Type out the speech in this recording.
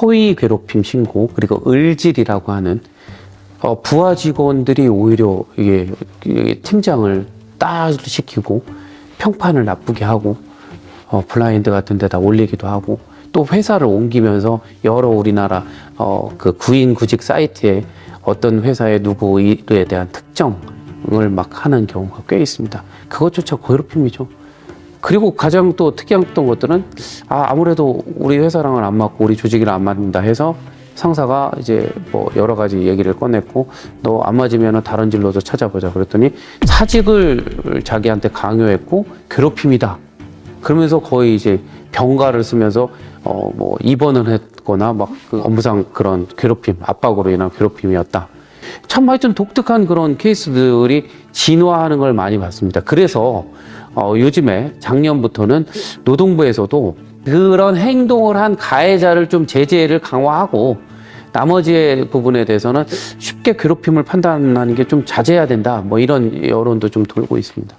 허위 괴롭힘 신고 그리고 을질이라고 하는 어, 부하 직원들이 오히려 이게, 이게 팀장을 따시키고 평판을 나쁘게 하고 어, 블라인드 같은 데다 올리기도 하고 또 회사를 옮기면서 여러 우리나라 어, 그 구인 구직 사이트에 어떤 회사의 누구 일에 대한 특정을 막 하는 경우가 꽤 있습니다. 그것조차 괴롭힘이죠. 그리고 가장 또 특이했던 것들은 아, 아무래도 우리 회사랑은 안 맞고 우리 조직이랑 안 맞는다 해서 상사가 이제 뭐 여러 가지 얘기를 꺼냈고 너 안 맞으면 다른 진로도 찾아보자 그랬더니 사직을 자기한테 강요했고 괴롭힘이다. 그러면서 거의 이제 병가를 쓰면서 어 뭐 입원을 했거나 막 그 업무상 그런 괴롭힘, 압박으로 인한 괴롭힘이었다. 참 하여튼 독특한 그런 케이스들이 진화하는 걸 많이 봤습니다. 그래서 어 요즘에 작년부터는 노동부에서도 그런 행동을 한 가해자를 좀 제재를 강화하고 나머지 부분에 대해서는 쉽게 괴롭힘을 판단하는 게 좀 자제해야 된다. 뭐 이런 여론도 좀 돌고 있습니다.